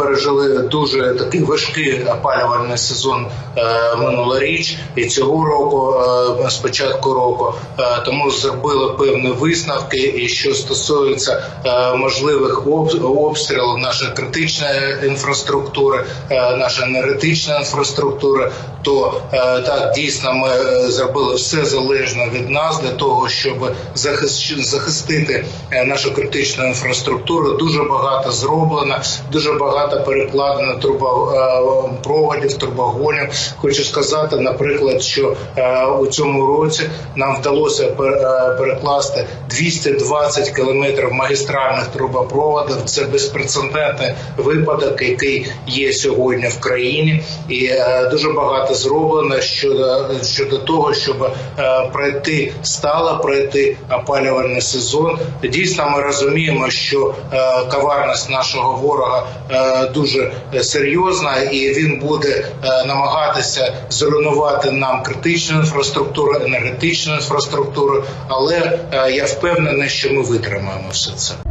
пережили дуже такий важкий опалювальний сезон е, минулоріч і цього року, е, з початку року. Е, тому зробили певні висновки. І що стосується е, можливих обстрілів нашої критичної інфраструктури, е, нашої енергетичної інфраструктури, то е, так дійсно ми е, зробили все залежно від нас для того, щоб захис- захистити е, нашу критичну інфраструктуру. Дуже багато зроблено, дуже багато перекладено трубопроводів, трубогонів. Хочу сказати, наприклад, що е, у цьому році нам вдалося е, перекласти 220 кілометрів магістральних трубопроводів. Це безпрецедентний випадок, який є сьогодні в країні, і е, дуже багато зроблено щодо щодо того, щоб е, пройти стало пройти опалювальний сезон. Дійсно, ми розуміємо, що е, коварність нашого ворога е, дуже серйозна, і він буде е, намагатися зруйнувати нам критичну інфраструктуру, енергетичну інфраструктуру. Але е, я впевнений, що ми витримаємо все це.